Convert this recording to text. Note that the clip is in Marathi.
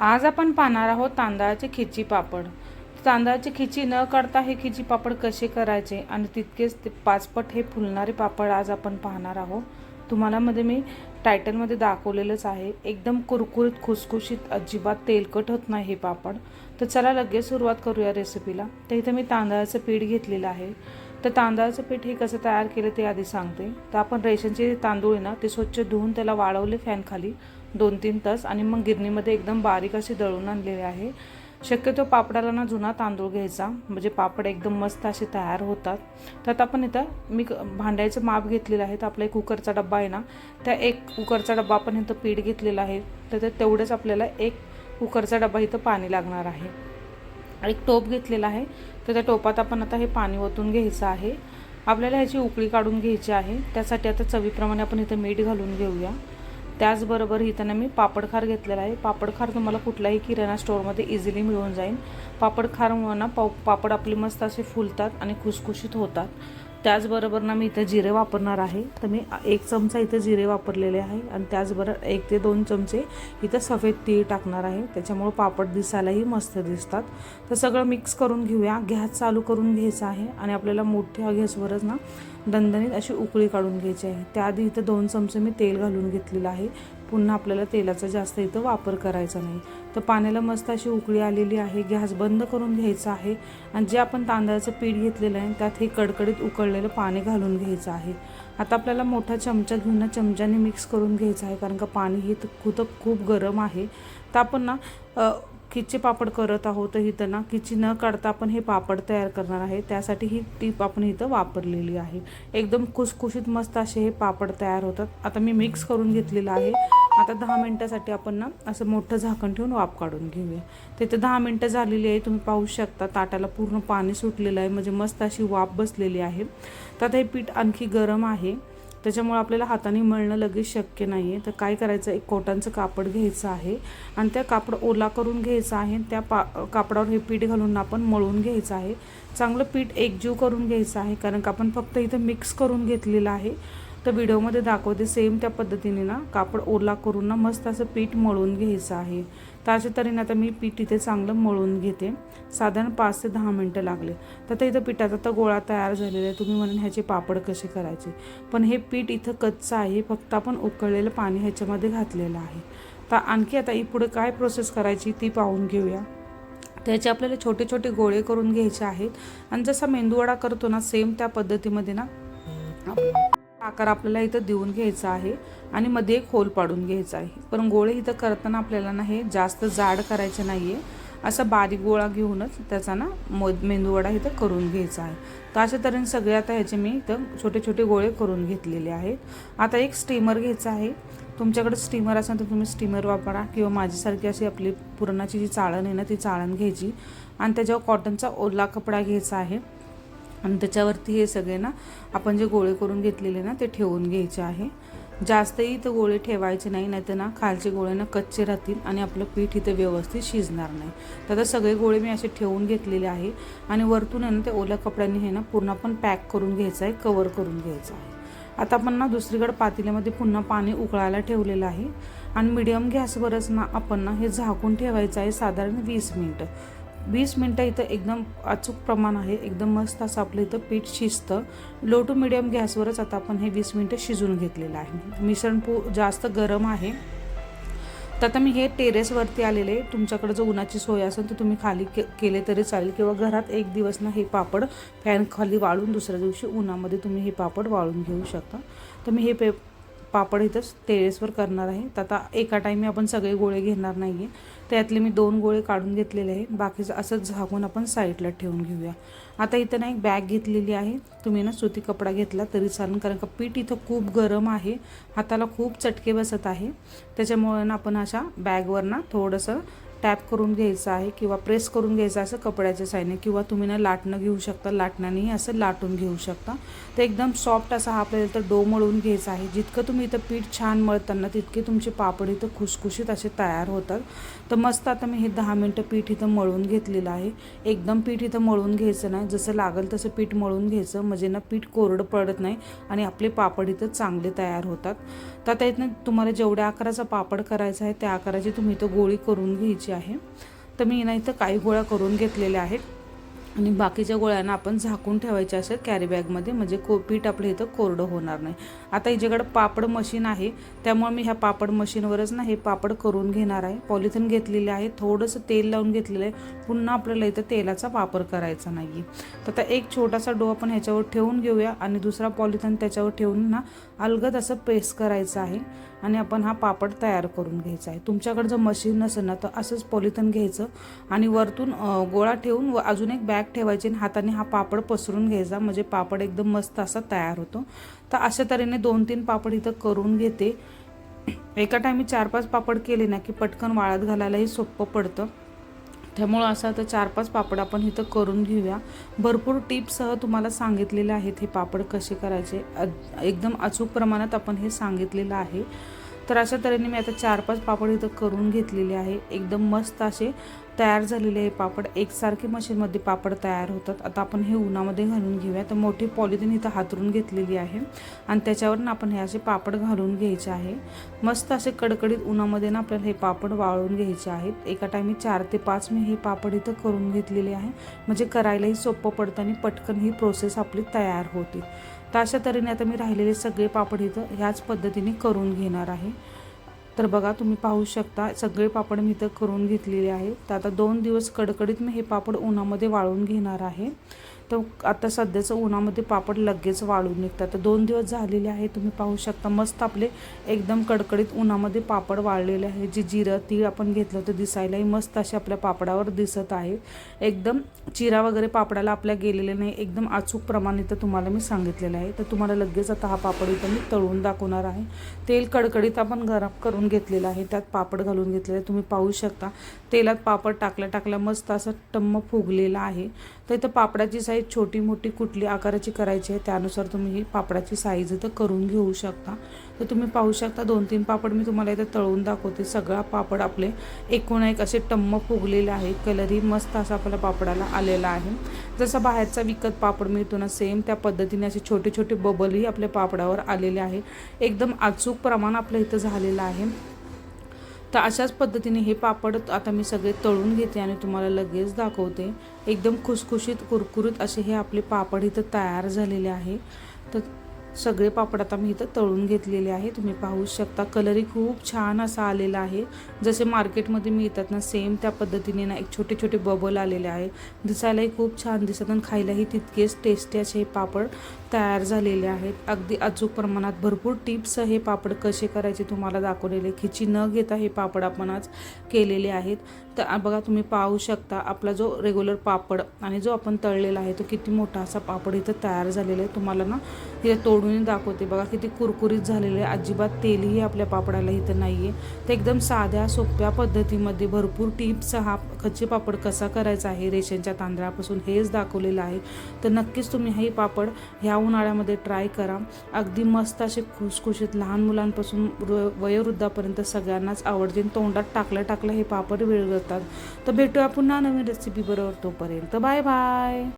आज आपण पाहणार आहोत तांदळाचे खिची पापड. तांदळाची खिची न काढता हे खिची पापड कसे करायचे आणि तितकेच ते पाचपट हे फुलणारे पापड आज आपण पाहणार आहोत. तुम्हाला मध्ये मी टायटलमध्ये दाखवलेलंच आहे. एकदम कुरकुरीत खुसखुशीत अजिबात तेलकट होत नाही हे पापड. तर चला लगेच सुरुवात करूया रेसिपीला तर इथं मी तांदळाचं पीठ घेतलेलं आहे. तर तांदळाचं पीठ हे कसं तयार केलं ते आधी सांगते. तर आपण रेशनचे तांदूळ आहे ना ते स्वच्छ धुवून त्याला वाळवले फॅनखाली दोन तीन तास आणि मग गिरणीमध्ये एकदम बारीक असे दळून आणलेले आहे. शक्यतो पापडाला ना जुना तांदूळ घ्यायचा. म्हणजे पापड एकदम मस्त असे तयार होतात. त्यात आपण इथं मी क- भांड्याचं माप घेतलेलं आहे. तर आपला एक कुकरचा डब्बा आहे ना त्या एक कुकरचा डब्बा आपण इथं पीठ घेतलेला आहे. तर ते तेवढंच आपल्याला एक कुकरचा डब्बा इथं पाणी लागणार आहे. एक टोप घेतलेला आहे. तर त्या टोपात आपण आता हे पाणी ओतून घ्यायचं आहे. आपल्याला ह्याची उकळी काढून घ्यायची आहे. त्यासाठी आता चवीप्रमाणे आपण इथं मीठ घालून घेऊया. त्याचबरोबर इथं ना मी पापडखार घेतलेला आहे. पापडखार तुम्हाला कुठल्याही किराणा स्टोअरमध्ये इझिली मिळून जाईल. पापडखारमुळं ना पाव पापड आपले मस्त असे फुलतात आणि खुसखुशीत होतात. त्याचबरोबर ना मी इथं जिरे वापरणार आहे. तर मी एक चमचा इथं जिरे वापरलेले आहे आणि त्याचबरोबर एक ते दोन चमचे इथं सफेद तीळ टाकणार आहे. त्याच्यामुळं पापड दिसायलाही मस्त दिसतात. तर सगळं मिक्स करून घेऊया. गॅस चालू करून घ्यायचा आहे आणि आपल्याला मोठ्या गॅसवरच ना दणदणीत अशी उकळी काढून घ्यायची आहे. त्याआधी इथं दोन चमचे मी तेल घालून घेतलेलं आहे. पुन्हा आपल्याला तेलाचा जास्त इथं वापर करायचा नाही. तर पाण्याला मस्त अशी उकळी आलेली आहे गॅस बंद करून घ्यायचा आहे आणि जे आपण तांदळाचं पीठ घेतलेलं आहे त्यात हे कडकडीत उकळलेलं पाणी घालून घ्यायचं आहे. आता आपल्याला मोठा चमचा घेऊन चमच्याने मिक्स करून घ्यायचं आहे कारण का पाणी हे तर खूप खूप गरम आहे. तर आपण ना अ, पापड करत आहोत तर इथं ना. खिची न काढता आपण हे पापड तयार करणार आहे. त्यासाठी ही टीप आपण इथं वापरलेली आहे. एकदम खुसखुशीत मस्त असे हे पापड तयार होतात. आता मी मिक्स करून घेतलेलं आहे. आता दहा मिनटासाठी आपण ना असं मोठं झाकण ठेवून वाफ काढून घेऊया. तिथे दहा मिनटं झालेली आहे. तुम्ही पाहू शकता ताटाला पूर्ण पाणी सुटलेलं आहे. म्हणजे मस्त अशी वाफ बसलेली आहे. तर आता हे पीठ आणखी गरम आहे. त्याच्यामुळे आपल्याला हाताने मळणं लगेच शक्य नाही आहे तर काय करायचं? एक कोटांचं कापड घ्यायचं आहे आणि त्या कापड ओला करून घ्यायचं आहे त्या पा कापडावर हे पीठ घालून आपण मळून घ्यायचं आहे. चांगलं पीठ एकजीव करून घ्यायचं आहे कारण का आपण फक्त इथं मिक्स करून घेतलेलं आहे. तर व्हिडिओमध्ये दाखवते सेम त्या पद्धतीने ना कापड ओला करून ना मस्त असं पीठ मळून घ्यायचं आहे. तर अशा तऱ्हेने आता मी पीठ इथे चांगलं मळून घेते. साधारण पाच ते दहा मिनटं लागले. तर आता इथं पिठाचा तर गोळा तयार झालेला आहे. तुम्ही म्हणून ह्याचे पापड कसे करायचे? पण हे पीठ इथं कच्चं आहे. फक्त आपण उकळलेलं पाणी ह्याच्यामध्ये घातलेलं आहे. तर आणखी आता ही पुढे काय प्रोसेस करायची ती पाहून घेऊया. त्याचे आपल्याला छोटे छोटे गोळे करून घ्यायचे आहेत. आणि जसा मेंदूवडा करतो ना सेम त्या पद्धतीमध्ये ना आकार आपल्याला इथं देऊन घ्यायचा आहे आणि मध्ये एक होल पाडून घ्यायचा आहे. पण गोळे इथं करताना आपल्याला ना हे जास्त जाड करायचे नाही आहे असा बारीक गोळा घेऊनच त्याचा ना मो मेंदूवडा इथं करून घ्यायचा आहे. तर अशा तऱ्हेने सगळे आता ह्याचे मी इथं छोटे छोटे गोळे करून घेतलेले आहेत. आता एक स्टीमर घ्यायचा आहे. तुमच्याकडे स्टीमर असेल तर तुम्ही स्टीमर वापरा किंवा माझ्यासारखी अशी आपली पुरणाची जी चाळण आहे ना ती चाळण घ्यायची. आणि त्याच्यावर कॉटनचा ओला कपडा घ्यायचा आहे. आणि त्याच्यावरती हे सगळे ना आपण जे गोळे करून घेतलेले ना ते ठेवून घ्यायचे आहे. जास्तही इथं गोळे ठेवायचे नाही नाहीतर ना खालचे गोळे ना कच्चे राहतील आणि आपलं पीठ इथं व्यवस्थित शिजणार नाही. तर आता सगळे गोळे मी असे ठेवून घेतलेले आहे आणि वरतून आहे ना ते ओल्या कपड्यांनी हे ना पूर्ण आपण पॅक करून घ्यायचं आहे कवर करून घ्यायचं आहे. आता आपण ना दुसरीकडे पातेल्यामध्ये पुन्हा पाणी उकळायला ठेवलेलं आहे. आणि मिडियम गॅसवरच ना आपण ना हे झाकून ठेवायचं आहे साधारण वीस मिनटं. वीस मिनटं इथं एकदम अचूक प्रमाण आहे एकदम मस्त असं आपलं इथं पीठ शिजतं. लो टू मिडियम गॅसवरच आता आपण हे वीस मिनटं शिजून घेतलेलं आहे. मिश्रण पू जास्त गरम आहे. तर आता मी हे टेरेसवरती आलेले तुमच्याकडे जर उन्हाची सोय असेल तर तुम्ही खाली के केले तरी चालेल किंवा घरात एक दिवस ना हे पापड फॅन खाली वाळून दुसऱ्या दिवशी उन्हामध्ये तुम्ही हे पापड वाळून घेऊ शकता. तर मी हे पे पापड इथंच टेरेसवर करणार आहे. तर आता एका टाईमी आपण सगळे गोळे घेणार नाही आहे त्यातले मी दोन गोळे काढून घेतलेले आहे. बाकीचं असंच झाकून आपण साईडला ठेवून घेऊया. आता इथं ना एक बॅग घेतलेली आहे. तुम्ही ना सुती कपडा घेतला तरी चालेल. कारण का पीठ इथं खूप गरम आहे. हाताला खूप चटके बसत आहे. त्याच्यामुळे ना आपण अशा बॅगवर ना थोडंसं टॅप करून घ्यायचं आहे किंवा प्रेस करून घ्यायचं असं कपड्याच्या साईने किंवा तुम्ही ना लाटणं घेऊ शकता लाटण्यानेही असं लाटून घेऊ शकता. तर एकदम सॉफ्ट असा हा आपल्याला तर डो मळून घ्यायचा आहे. जितकं तुम्ही इथं पीठ छान मळताना तितके तुमचे पापड इथं खुसखुशीत असे तयार होतात. तर मस्त आता मी हे दहा मिनटं पीठ इथं मळून घेतलेलं आहे. एकदम पीठ इथं मळून घ्यायचं नाही. जसं लागेल तसं पीठ मळून घ्यायचं. म्हणजे ना पीठ कोरडं पडत नाही आणि आपले पापड इथं चांगले तयार होतात. तर आता इथनं तुम्हाला जेवढ्या आकाराचा पापड करायचा आहे त्या आकाराची तुम्ही इथं गोळी करून घ्यायची. आहे. तर मी ना इथं काही गोळ्या करून घेतलेल्या आहेत. आणि बाकीच्या गोळ्यांना आपण झाकून ठेवायचे असेल कॅरीबॅगमध्ये म्हणजे को पीठ आपलं इथं कोरडं होणार नाही. आता हिच्याकडं पापड मशीन आहे. त्यामुळे मी ह्या पापड मशीनवरच ना हे पापड करून घेणार आहे. पॉलिथिन घेतलेले आहे. थोडंसं तेल लावून घेतलेलं आहे. पुन्हा आपल्याला इथं तेलाचा वापर करायचा नाही आहे तर आता एक छोटासा डो आपण ह्याच्यावर ठेवून घेऊया. आणि दुसरा पॉलिथिन त्याच्यावर ठेवून ना अलगद असं प्रेस करायचं आहे. आणि आपण हा पापड तयार करून घ्यायचा आहे. तुमच्याकडं जर मशीन नसेल ना तर असंच पॉलिथिन घ्यायचं आणि वरतून गोळा ठेवून व अजून एक बॅग ठेवायची आणि हाताने हा पापड पसरून घ्यायचा. म्हणजे पापड एकदम मस्त असा तयार होतो. तर अशा तऱ्हेने दोन तीन पापड इथं करून घेते. एका टायमी चार पाच पापड केले ना की पटकन वाळत घालायलाही सोपं पडतं. त्यामुळं असं आता चार पाच पापड आपण इथं करून घेऊया. भरपूर टिप्ससह तुम्हाला सांगितलेले आहेत हे पापड कसे करायचे. एकदम अचूक प्रमाणात आपण हे सांगितलेलं आहे. तर अशा तऱ्हेने मी आता चार पाच पापड इथं करून घेतलेले आहे. एकदम मस्त असे तयार झालेले हे पापड. एकसारखे मशीनमध्ये पापड तयार होतात. आता आपण हे उन्हामध्ये घालून घेऊया. तर मोठी पॉलिथिन इथं हातरून घेतलेली आहे. आणि त्याच्यावरून आपण हे असे पापड घालून घ्यायचे आहे. मस्त असे कडकडीत उन्हामध्ये ना आपल्याला हे पापड वाळून घ्यायचे आहेत. एका टायमी चार ते पाच मी हे पापड इथं करून घेतलेले आहे. म्हणजे करायलाही सोपं पडतं आणि पटकन ही प्रोसेस आपली तयार होते. तर अशा तऱ्हेने आता मी राहिलेले सगळे पापड इथं ह्याच पद्धतीने करून घेणार आहे. तर बघा तुम्ही पाहू शकता सगळे पापड मी इथं करून घेतलेले आहे तर आता दोन दिवस कडकडीत मी हे पापड उन्हामध्ये वाळून घेणार आहे. तर आता सध्याचं उन्हामध्ये पापड लगेच वाळून निघतात. तर दोन दिवस झालेले आहे तुम्ही पाहू शकता. मस्त आपले एकदम कडकडीत उन्हामध्ये पापड वाळलेले आहे. जे जिरं तीळ आपण घेतलं होतं दिसायलाही मस्त असे आपल्या पापडावर दिसत आहे. एकदम चिरा वगैरे पापडाला आपल्या गेलेले नाही एकदम अचूक प्रमाण इथं तुम्हाला मी सांगितलेलं आहे. तर तुम्हाला लगेच आता हा पापड इथं मी तळून दाखवणार आहे. तेल कडकडीत आपण गरम करून घेतलेलं आहे त्यात पापड घालून घेतलेलं आहे. तुम्ही पाहू शकता तेलात पापड टाकल्या टाकल्या मस्त असं टम्म फुगलेला आहे. तर इथं पापडाची साईज छोटी मोठी कुठली आकाराची करायची आहे त्यानुसार तुम्ही ही पापडाची साईज इथं करून घेऊ शकता. तर तुम्ही पाहू शकता दोन तीन पापड मी तुम्हाला इथं तळून दाखवते. सगळा पापड आपले एकूण एक असे टम्म फुगलेले आहे कलरही मस्त असा आपल्या पापडाला आलेला आहे. जसा बाहेरचा विकत पापड मिळतो ना सेम त्या पद्धतीने असे छोटे छोटे बबलही आपल्या पापडावर आलेले आहे. एकदम अचूक प्रमाण आपलं इथं झालेलं आहे. तर अशाच पद्धतीने हे पापड आता मी सगळे तळून घेते आणि तुम्हाला लगेच दाखवते. एकदम खुसखुशीत कुरकुरीत असे हे आपले पापड इथं तयार झालेले आहे. तर सगळे पापड आता मी इथं तळून घेतलेले आहे. तुम्ही पाहू शकता कलरही खूप छान असा आलेला आहे. जसे मार्केटमध्ये मिळतात ना सेम त्या पद्धतीने ना एक छोटे छोटे बबल आलेले आहे. दिसायलाही खूप छान दिसत आणि खायलाही तितकेच टेस्टी असे हे पापड. तयार झालेले आहेत. अगदी अचूक प्रमाणात भरपूर टिप्स हे पापड कसे करायचे तुम्हाला दाखवलेले. खिची न घेता हे पापड आपण आज केलेले आहेत. तर बघा तुम्ही पाहू शकता आपला जो रेग्युलर पापड आणि जो आपण तळलेला आहे तो किती मोठा असा पापड इथं तयार झालेला आहे. तुम्हाला ना हे तोडून दाखवते. बघा किती कुरकुरीत झालेलं आहे. अजिबात तेलही आपल्या पापडाला इथं नाही आहे तर एकदम साध्या सोप्या पद्धतीमध्ये भरपूर टिप्स हा खच्ची पापड कसा करायचा आहे रेशनच्या तांदळापासून हेच दाखवलेलं आहे. तर नक्कीच तुम्ही हे पापड ह्या उन्हाळ्यामध्ये ट्राय करा. अगदी मस्त असे खुसखुशीत लहान मुलांपासून वृ- वयोवृद्धापर्यंत सगळ्यांनाच आवडते. तोंडात टाकलं टाकलं हे पापड वेळ करतात तर भेटूया पुन्हा नवीन रेसिपी बरोबर तोपर्यंत. Bye bye